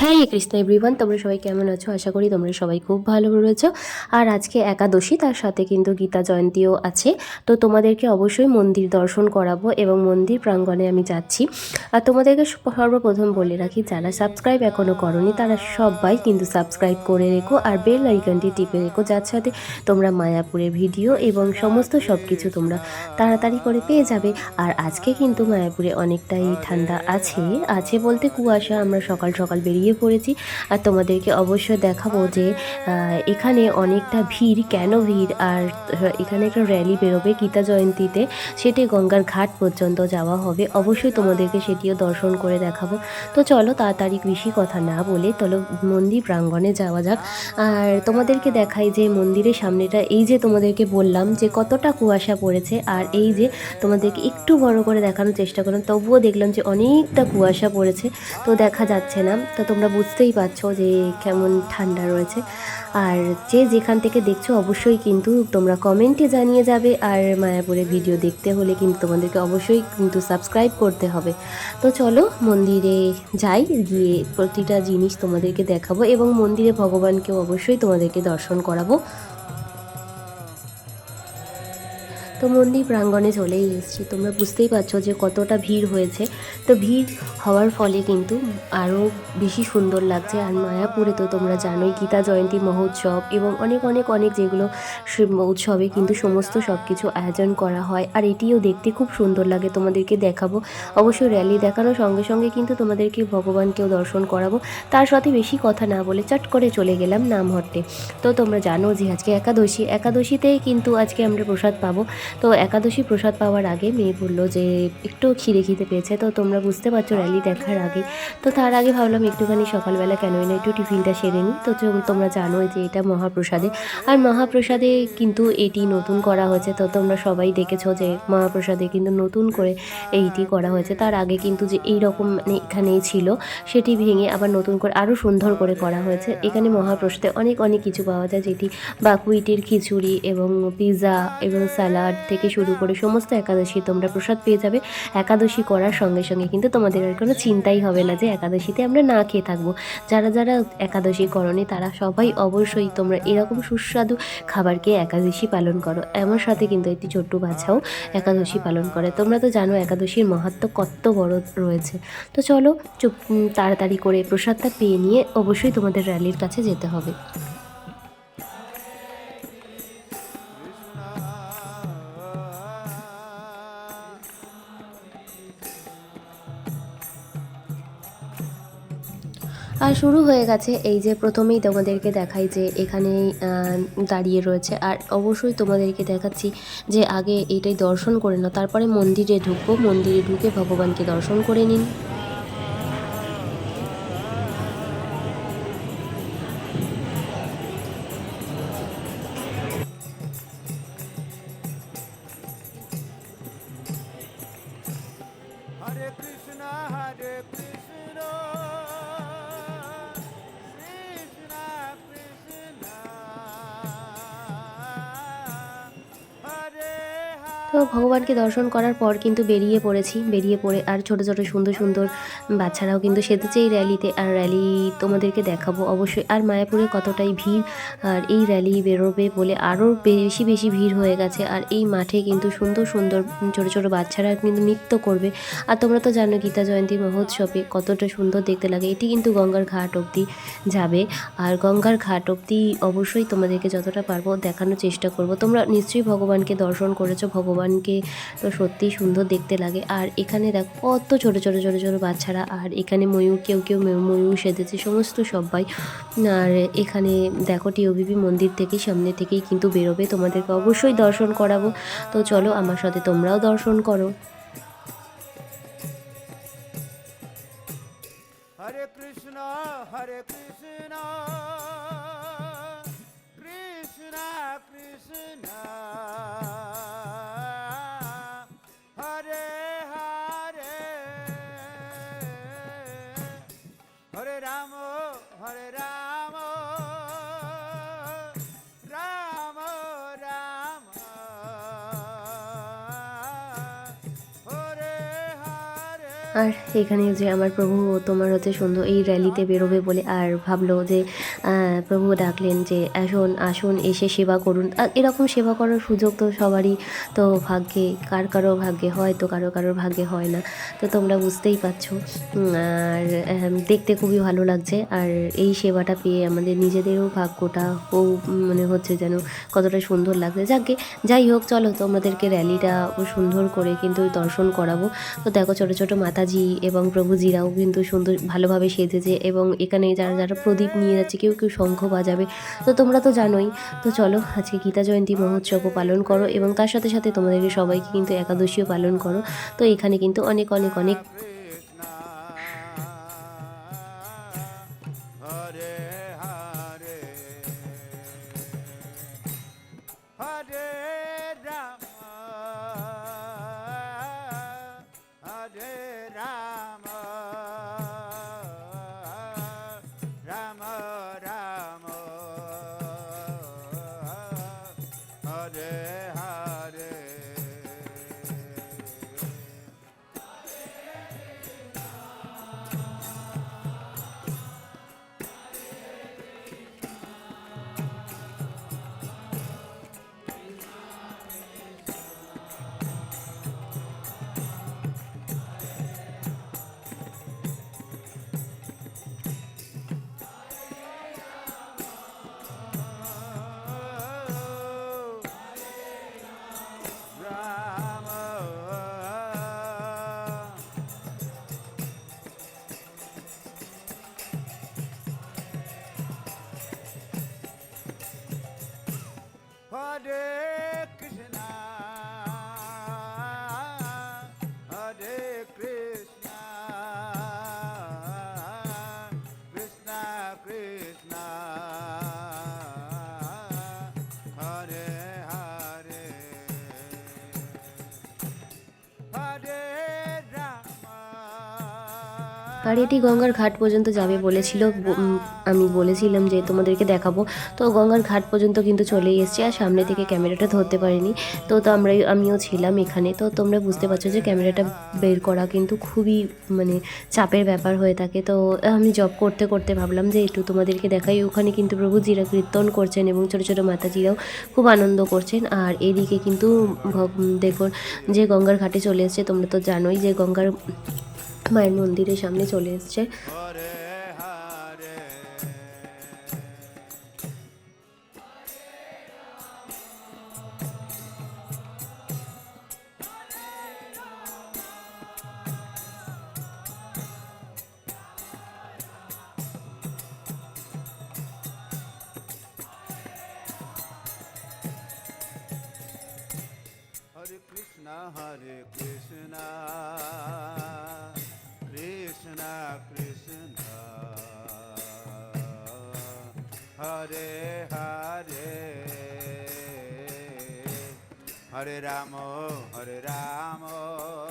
হ্যাঁ কৃষ্ণ এভরিওয়ান, তোমরা সবাই কেমন আছো? আশা করি তোমরা সবাই খুব ভালো রয়েছো। আর আজকে একাদশী, তার সাথে কিন্তু গীতা জয়ন্তীও আছে। তো তোমাদেরকে অবশ্যই মন্দির দর্শন করাবো এবং মন্দির প্রাঙ্গণে আমি যাচ্ছি। আর তোমাদেরকে সর্বপ্রথম বলে রাখি, যারা সাবস্ক্রাইব এখনও করনি, তারা সবাই কিন্তু সাবস্ক্রাইব করে রেখো আর বেল আইকনটি টিপে রেখো, যার সাথে তোমরা মায়াপুরের ভিডিও এবং সমস্ত সব কিছু তোমরা তাড়াতাড়ি করে পেয়ে যাবে। আর আজকে কিন্তু মায়াপুরে অনেকটাই ঠান্ডা আছে আছে বলতে কুয়াশা, আমরা সকাল সকাল বেরিয়ে পড়েছি। আর তোমাদেরকে অবশ্যই দেখাবো যে এখানে অনেকটা ভিড়। কেন ভিড়? আর এখানে একটা র্যালি বেরোবে গীতা জয়ন্তীতে। সেটি গঙ্গার ঘাট পর্যন্ত যাওয়া হবে। অবশ্যই তোমাদেরকে সেটিও দর্শন করে দেখাবো। তো চলো তাড়াতাড়ি বেশি কথা না বলে চলো মন্দির প্রাঙ্গণে যাওয়া যাক। আর তোমাদেরকে দেখাই যে, মন্দিরের সামনেটা এই যে তোমাদেরকে বললাম যে, কতটা কুয়াশা পড়েছে। আর এই যে তোমাদেরকে একটু বড় করে দেখানোর চেষ্টা করলাম, তবুও দেখলাম যে অনেকটা কুয়াশা পড়েছে। তো দেখা যাচ্ছে না। তো তোমরা বুঝতেই পারছ যে কেমন ঠান্ডা রয়েছে। আর যে যেখান থেকে দেখছ অবশ্যই কিন্তু তোমরা কমেন্টে জানিয়ে যাবে আর মায়াপুরে ভিডিও দেখতে হলে কিন্তু তোমাদেরকে অবশ্যই কিন্তু সাবস্ক্রাইব করতে হবে। তো চলো মন্দিরে যাই, গিয়ে প্রতিটা জিনিস তোমাদেরকে দেখাবো এবং মন্দিরে ভগবানকেও অবশ্যই তোমাদেরকে দর্শন করাবো। তো মন্দির প্রাঙ্গণে চলেই এসেছি। তোমরা বুঝতেই পারছ যে কতটা ভিড় হয়েছে। তো ভিড় হওয়ার ফলে কিন্তু আরও বেশি সুন্দর লাগছে। আর মায়াপুরে তো তোমরা জানোই, গীতা জয়ন্তী মহোৎসব এবং অনেক অনেক অনেক যেগুলো উৎসবে কিন্তু সমস্ত সব কিছু আয়োজন করা হয়। আর এটিও দেখতে খুব সুন্দর লাগে। তোমাদেরকে দেখাবো। অবশ্যই র্যালি দেখানোর সঙ্গে সঙ্গে কিন্তু তোমাদেরকে ভগবানকেও দর্শন করাবো। তার সাথে বেশি কথা না বলে চট করে চলে গেলাম নামহট্টে। তো তোমরা জানো যে আজকে একাদশী। একাদশীতেই কিন্তু আজকে আমরা প্রসাদ পাবো। তো একাদশী প্রসাদ পাওয়ার আগে মেয়ে বলল যে, একটু খিদে খিদে পেয়েছে, তো তোমরা বুঝতে পারছ র্যালি দেখার আগে। তো তার আগে ভাবলাম একটুখানি সকালবেলা কেনই না একটু টিফিনটা সেরে নিই। তো তোমরা জানোই যে এটা মহাপ্রসাদে। আর মহাপ্রসাদে কিন্তু এটি নতুন করা হয়েছে, তো তোমরা সবাই দেখেছ যে মহাপ্রসাদে কিন্তু নতুন করে এইটি করা হয়েছে। তার আগে কিন্তু যে এই রকম মানে এখানেই ছিল, সেটি ভেঙে আবার নতুন করে আরও সুন্দর করে করা হয়েছে। এখানে মহাপ্রসাদে অনেক অনেক কিছু পাওয়া যায়, যেটি বাকুইটের খিচুড়ি এবং পিৎজা এবং স্যালাড থেকে শুরু করে সমস্ত একাদশী তোমরা প্রসাদ পেয়ে যাবে। একাদশী করার সঙ্গে সঙ্গে কিন্তু তোমাদের আর কোনো চিন্তাই হবে না যে একাদশীতে আমরা না খেয়ে থাকব। যারা যারা একাদশী করনি তারা সবাই অবশ্যই তোমরা এরকম সুস্বাদু খাবারকে একাদশী পালন করো। আমার সাথে কিন্তু একটি ছোট্ট বাচ্চাও একাদশী পালন করে। তোমরা তো জানো একাদশীর মাহাত্ম কত বড় রয়েছে। তো চলো, চুপ তাড়াতাড়ি করে প্রসাদটা পেয়ে নিয়ে অবশ্যই তোমাদের র্যালির কাছে যেতে হবে। আর শুরু হয়ে গেছে এই যে প্রথমেই তোমাদেরকে দেখাই যে এখানে দাঁড়িয়ে রয়েছে। আর অবশ্যই তোমাদেরকে দেখাচ্ছি যে আগে এটাই দর্শন করে নাও তারপরে মন্দিরে ঢুকবো। মন্দিরে ঢুকে ভগবানকে দর্শন করে নিন। Hare Krishna, Hare Krishna, ভগবানকে দর্শন করার পর কিন্তু বেরিয়ে পড়েছি। বেরিয়ে পড়ে আর ছোট ছোট, সুন্দর সুন্দর বাচ্চারাও কিন্তু সেজেছে এই র্যালিতে। আর র্যালি তোমাদেরকে দেখাবো অবশ্যই। আর মায়াপুরে কতটাই ভিড়, আর এই র্যালি বেরোবে বলে আরও বেশি বেশি ভিড় হয়ে গেছে। আর এই মাঠে কিন্তু সুন্দর সুন্দর ছোট ছোট বাচ্চারা কিন্তু নৃত্য করবে। আর তোমরা তো জানো গীতা জয়ন্তী মহোৎসবে কতটা সুন্দর দেখতে লাগে। এটি কিন্তু গঙ্গার ঘাট অবধি যাবে। আর গঙ্গার ঘাট অবধি অবশ্যই তোমাদেরকে যতটা পারব দেখানোর চেষ্টা করব। তোমরা নিশ্চয়ই ভগবানকে দর্শন করেছ। ভগবানকে। তো সত্যিই সুন্দর দেখতে লাগে। আর এখানে দেখো কত ছোট ছোট ছোট ছোট বাচ্চারা। আর এখানে ময়ূর কেউ কেউ ময়ূর- সেজেছে সমস্ত সবাই। আর এখানে দেখো টিওবিপি মন্দির থেকেই সামনে থেকেই কিন্তু বেরোবে। তোমাদেরকে অবশ্যই দর্শন করাবো। তো চলো আমার সাথে তোমরাও দর্শন করো। Hare Krishna, Hare Krishna, Krishna Krishna, আর এখানে যে আমার প্রভু তোমার হচ্ছে সুন্দর এই র্যালিতে বেরোবে বলে আর ভাবলো যে প্রভু ডাকলেন যে, আসুন আসুন, এসে সেবা করুন। এরকম সেবা করার সুযোগ তো সবারই তো ভাগ্যে, কার কারও ভাগ্যে হয় তো কারও কারোর ভাগ্যে হয় না। তো তোমরা বুঝতেই পারছ। আর দেখতে খুবই ভালো লাগছে। আর এই সেবাটা পেয়ে আমাদের নিজেদেরও ভাগ্যটা ও মানে হচ্ছে যেন কতটা সুন্দর লাগছে। যাকে, যাই হোক, চলো তোমাদেরকে র্যালিটা সুন্দর করে কিন্তু দর্শন করাবো। তো দেখো ছোটো ছোটো মাতাজি এবং প্রভুজিরাও কিন্তু সুন্দর, ভালোভাবে সেজেছে এবং এখানে যারা যারা প্রদীপ নিয়ে যাচ্ছে, কেউ কেউ শঙ্খ বাজাবে। তো তোমরা তো জানোই। তো চলো, আজকে গীতা জয়ন্তী মহোৎসবও পালন করো এবং তার সাথে সাথে তোমাদেরকে সবাইকে কিন্তু একাদশীও পালন করো। তো এখানে কিন্তু অনেক অনেক অনেক আর এটি গঙ্গার ঘাট পর্যন্ত যাবে বলেছিল আমি বলেছিলাম যে তোমাদেরকে দেখাবো। তো গঙ্গার ঘাট পর্যন্ত কিন্তু চলেই এসছে আর সামনে থেকে ক্যামেরাটা ধরতে পারিনি। তো তো আমরা আমিও ছিলাম এখানে। তো তোমরা বুঝতে পারছ যে ক্যামেরাটা বের করা কিন্তু খুবই মানে চাপের ব্যাপার হয়ে থাকে। তো আমি জব করতে করতে ভাবলাম যে একটু তোমাদেরকে দেখাই। ওখানে কিন্তু প্রভুজিরা কীর্তন করছেন এবং ছোটো ছোটো মাতাজিরাও খুব আনন্দ করছেন। আর এদিকে কিন্তু দেখো, যে গঙ্গার ঘাটে চলে এসছে, তোমরা তো জানোই যে গঙ্গার মায়ের মন্দিরের সামনে চলে এসছে Hare Krishna, Hare Krishna, Hare Hare, Hare Rama, Hare Rama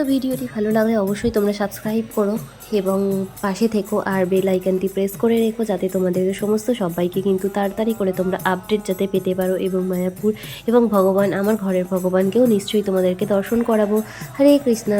তো ভিডিওটি ভালো লাগলে অবশ্যই তোমরা সাবস্ক্রাইব করো এবং পাশে থেকো আর বেল আইকনটি প্রেস করে রেখো যাতে তোমাদের সমস্ত সবাইকে কিন্তু তাড়াতাড়ি করে তোমরা আপডেট যাতে পেতে পারো এবং মায়াপুর এবং ভগবান, আমার ঘরের ভগবানকেও নিশ্চয়ই তোমাদেরকে দর্শন করাবো। হরে কৃষ্ণা।